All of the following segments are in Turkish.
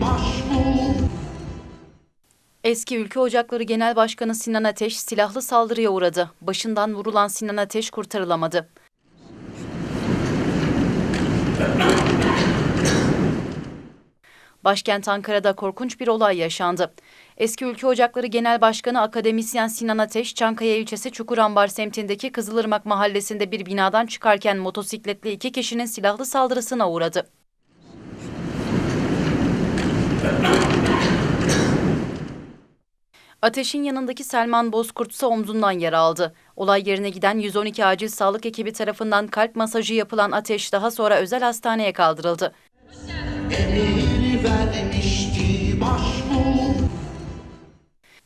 başbuğ Eski Ülke Ocakları Genel Başkanı Sinan Ateş silahlı saldırıya uğradı. Başından vurulan Sinan Ateş kurtarılamadı. Başkent Ankara'da korkunç bir olay yaşandı. Eski Ülke Ocakları Genel Başkanı akademisyen Sinan Ateş, Çankaya ilçesi Çukurambar semtindeki Kızılırmak mahallesinde bir binadan çıkarken motosikletli iki kişinin silahlı saldırısına uğradı. Ateş'in yanındaki Selman Bozkurt ise omzundan yara aldı. Olay yerine giden 112 acil sağlık ekibi tarafından kalp masajı yapılan Ateş daha sonra özel hastaneye kaldırıldı.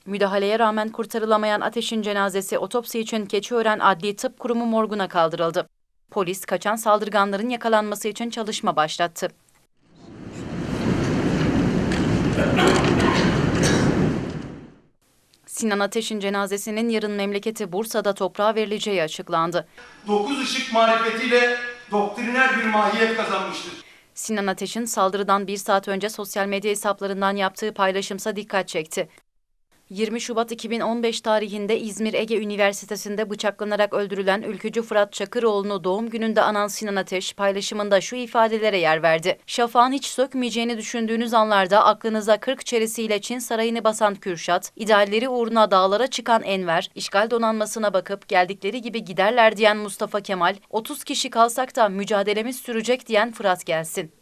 Müdahaleye rağmen kurtarılamayan Ateş'in cenazesi otopsi için Keçiören Adli Tıp Kurumu morguna kaldırıldı. Polis kaçan saldırganların yakalanması için çalışma başlattı. Sinan Ateş'in cenazesinin yarın memleketi Bursa'da toprağa verileceği açıklandı. dokuz ışık marifetiyle doktriner bir mahiyet kazanmıştır. Sinan Ateş'in saldırıdan bir saat önce sosyal medya hesaplarından yaptığı paylaşımsa dikkat çekti. 20 Şubat 2015 tarihinde İzmir Ege Üniversitesi'nde bıçaklanarak öldürülen ülkücü Fırat Çakıroğlu'nu doğum gününde anan Sinan Ateş paylaşımında şu ifadelere yer verdi. Şafağın hiç sökmeyeceğini düşündüğünüz anlarda aklınıza 40 çerisiyle Çin sarayını basan Kürşat, idealleri uğruna dağlara çıkan Enver, işgal donanmasına bakıp geldikleri gibi giderler diyen Mustafa Kemal, 30 kişi kalsak da mücadelemiz sürecek diyen Fırat gelsin.